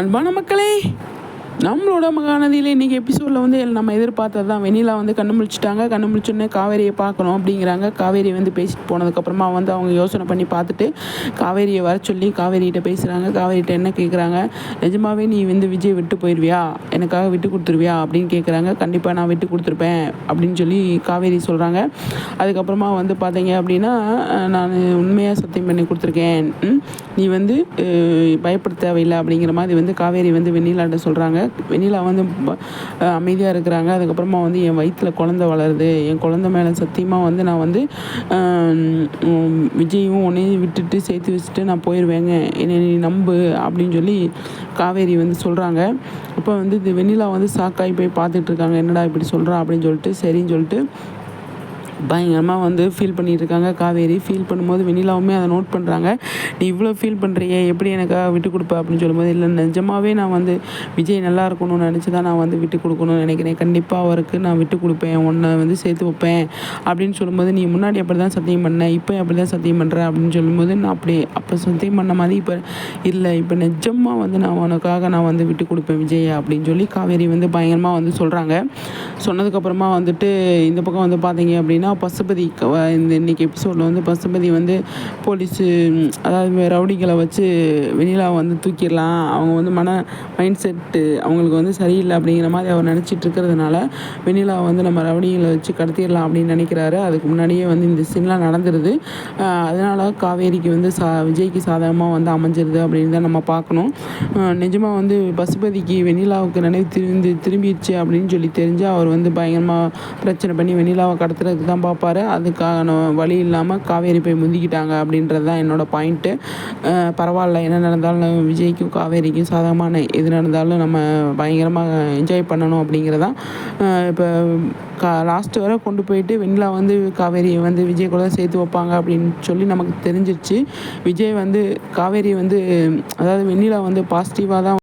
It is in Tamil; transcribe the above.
அன்பான மக்களே நம்மளோட மகாநதியில் இன்றைக்கி எபிசோடில் வந்து நம்ம எதிர்பார்த்தது தான். வெண்ணிலா வந்து கண்ணு முழிச்சிட்டாங்க. கண்ணு முழிச்சோடனே காவேரியை பார்க்கணும் அப்படிங்கிறாங்க. காவேரி வந்து பேசிட்டு போனதுக்கப்புறமா வந்து அவங்க யோசனை பண்ணி பார்த்துட்டு காவேரியை வர சொல்லி காவேரிகிட்ட பேசுகிறாங்க காவேரிகிட்ட என்ன கேட்குறாங்க நிஜமாவே நீ வந்து விஜய் விட்டு போயிடுவியா எனக்காக விட்டு கொடுத்துருவியா? அப்படின்னு கேட்குறாங்க கண்டிப்பாக நான் விட்டு கொடுத்துருப்பேன் அப்படின்னு சொல்லி காவேரி சொல்கிறாங்க அதுக்கப்புறமா வந்து பார்த்தீங்க அப்படின்னா நான் உண்மையாக சத்தியம் பண்ணி கொடுத்துருக்கேன். நீ வந்து பயப்பட தேவையில்லை அப்படிங்கிற மாதிரி வந்து காவேரி வந்து வெண்ணிலாட்ட சொல்கிறாங்க வெண்ணிலா வந்து அமைதியாக இருக்கிறாங்க. அதுக்கப்புறமா வந்து என் வயிற்றில் குழந்த வளருது. என் குழந்த மேலே சத்தியமாக வந்து நான் வந்து விஜயும் உன்னையும் விட்டுட்டு சேர்த்து வச்சுட்டு நான் போயிடுவேங்க என்னை நீ நம்பு அப்படின்னு சொல்லி காவேரி வந்து சொல்கிறாங்க அப்போ வந்து இது வெண்ணிலா வந்து சாக்காய் போய் பார்த்துட்ருக்காங்க என்னடா இப்படி சொல்கிறா அப்படின்னு சொல்லிட்டு சரின்னு சொல்லிட்டு பயங்கரமாக வந்து ஃபீல் பண்ணிட்டு இருக்காங்க காவேரி ஃபீல் பண்ணும்போது வெண்ணிலாவுமே அதை நோட் பண்ணுறாங்க நீ இவ்வளோ ஃபீல் பண்ணுறியே எப்படி எனக்காக விட்டு கொடுப்ப? அப்படின்னு சொல்லும்போது இல்லை நிஜமாகவே நான் வந்து விஜய் நல்லா இருக்கணும்னு நினச்சி தான் நான் வந்து விட்டு கொடுக்கணும்னு நினைக்கிறேன். கண்டிப்பாக அவருக்கு நான் விட்டு கொடுப்பேன். உன்னை வந்து சேர்த்து வைப்பேன். அப்படின்னு சொல்லும்போது நீ முன்னாடி அப்படி தான் சத்தியம் பண்ண இப்போ அப்படி தான் சத்தியம் பண்ணுற அப்படின்னு சொல்லும்போது நான் அப்படி அப்போ சத்தியம் பண்ண மாதிரி இப்போ இல்லை. இப்போ நிஜமாக வந்து நான் உனக்காக நான் வந்து விட்டு கொடுப்பேன் விஜய் அப்படின்னு சொல்லி காவேரி வந்து பயங்கரமாக வந்து சொல்கிறாங்க சொன்னதுக்கப்புறமா வந்துட்டு இந்த பக்கம் வந்து பார்த்தீங்க அப்படின்னா பசுபதி இந்த இன்னைக்கு எபிசோடில் வந்து பசுபதி வந்து போலீஸு அதாவது ரவுடிகளை வச்சு வெண்ணிலா வந்து தூக்கிடலாம். அவங்க வந்து மன மைண்ட் செட்டு அவங்களுக்கு வந்து சரியில்லை அப்படிங்கிற மாதிரி அவர் நினச்சிட்டு இருக்கிறதுனால வெண்ணிலா வந்து நம்ம ரவுடிகளை வச்சு கடத்திடலாம் அப்படின்னு நினைக்கிறாரு. அதுக்கு முன்னாடியே வந்து இந்த சீன்லாம் நடந்துருது. அதனால் காவேரிக்கு வந்து சா விஜய்க்கு சாதகமாக வந்து அமைஞ்சிருது அப்படின்னு தான் நம்ம பார்க்கணும். நிஜமாக வந்து பசுபதிக்கு வெண்ணிலாவுக்கு நினைவு திருந்து திரும்பிடுச்சு அப்படின்னு சொல்லி தெரிஞ்சு அவர் வந்து பயங்கரமாக பிரச்சனை பண்ணி வெண்ணிலாவை கடத்துறதுக்கு தான் பார்ப்பாரு. அதுக்கான வழி இல்லாமல் காவேரி போய் முந்திக்கிட்டாங்க அப்படின்றது தான் என்னோடய பாயிண்ட்டு பரவாயில்ல. என்ன நடந்தாலும் விஜய்க்கும் காவேரிக்கும் சாதகமான எது நடந்தாலும் நம்ம பயங்கரமாக என்ஜாய் பண்ணணும் அப்படிங்கிறதான் இப்போ கா லாஸ்ட்டு வரை கொண்டு போயிட்டு வெண்ணிலா வந்து காவேரியை வந்து விஜய் கூட சேர்த்து வைப்பாங்க அப்படின்னு சொல்லி நமக்கு தெரிஞ்சிருச்சு. விஜய் வந்து காவேரி வந்து அதாவது வெண்ணிலா வந்து பாசிட்டிவாக தான்